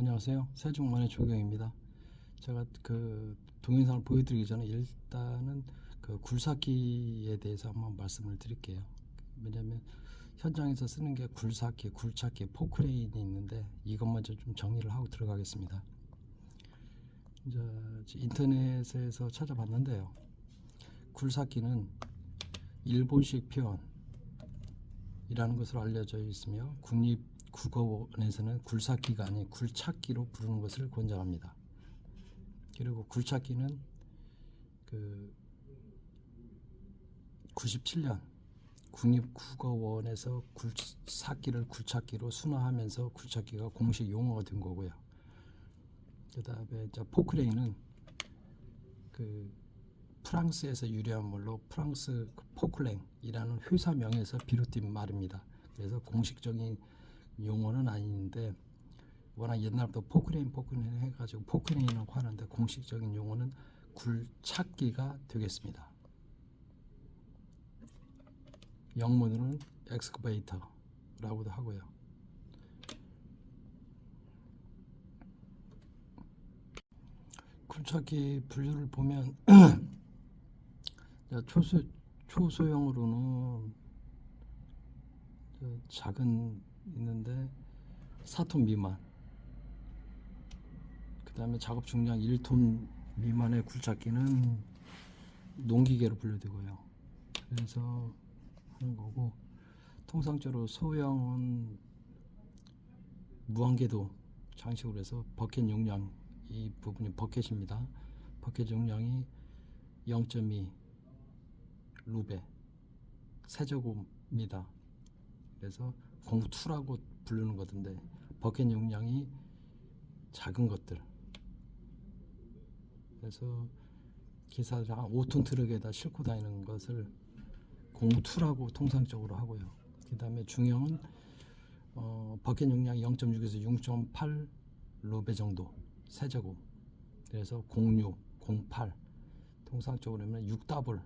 안녕하세요. 세종만의 조경입니다. 제가 그 동영상을 보여드리기 전에 일단은 그 굴삭기에 대해서 한번 말씀을 드릴게요. 왜냐하면 현장에서 쓰는 게 굴삭기, 굴착기, 포크레인이 있는데 이것 먼저 좀 정리를 하고 들어가겠습니다. 이제 인터넷에서 찾아봤는데요. 굴삭기는 일본식 표현이라는 것으로 알려져 있으며 국립 국어원에서는 굴삭기가 아닌 굴착기로 부르는 것을 권장합니다. 그리고 굴착기는 그 97년 국립국어원에서 굴삭기를 굴착기로 순화하면서 굴착기가 공식 용어가 된 거고요. 그다음에 이제 포크레인은 그 프랑스에서 유래한 말로 프랑스 포클랭이라는 회사명에서 비롯된 말입니다. 그래서 공식적인 용어는 아닌데 워낙 옛날부터 포크레인 포크레인 해가지고 포크레인이라고 하는데 공식적인 용어는 굴착기가 되겠습니다. 영문으로는 엑스커베이터라고도 하고요. 굴착기 분류를 보면 초소 초소형으로는 저 작은 있는데 4톤 미만. 그 다음에 작업 중량 1톤 미만의 굴착기는 농기계로 분류되고요. 그래서 하는 거고 통상적으로 소형은 무한궤도 장식으로 해서 버켓 용량 이 부분이 버켓입니다. 버켓 용량이 0.2 루베 세제곱입니다 그래서 공투라고 부르는 거던데 버켓 용량이 작은 것들. 그래서 기사들 한 5톤 트럭에다 싣고 다니는 것을 공투라고 통상적으로 하고요. 그 다음에 중형은 어, 버켓 용량이 0.6에서 6.8 로베 정도 세제곱. 그래서 06, 08 통상적으로 하면 6더블.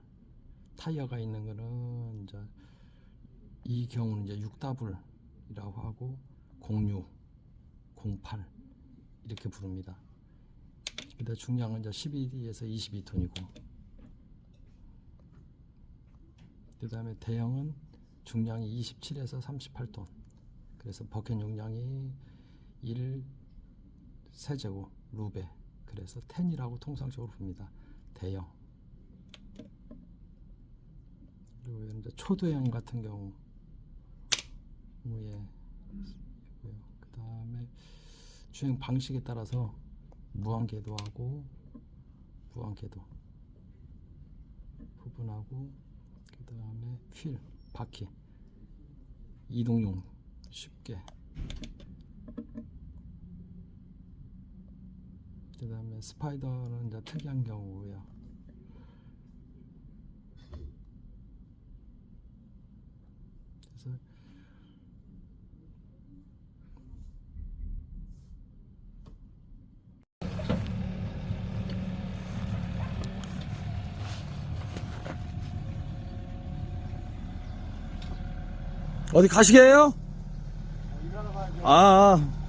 타이어가 있는 거는 이제 이 경우는 이제 6더블이라고 하고 06, 08 이렇게 부릅니다. 근데 중량은 이제 12에서 22톤이고 그 다음에 대형은 중량이 27에서 38톤 그래서 버켓 용량이 1 세제곱 루베 그래서 10이라고 통상적으로 부릅니다. 대형 그리고 이제 초도형 같은 경우 무예 있고요. 그 다음에 주행 방식에 따라서 무한궤도 하고 무한궤도 부분하고 그 다음에 휠 바퀴 이동용 쉽게 그 다음에 스파이더는 이제 특이한 경우고요. 그래서 어디 가시게요? 아, 아.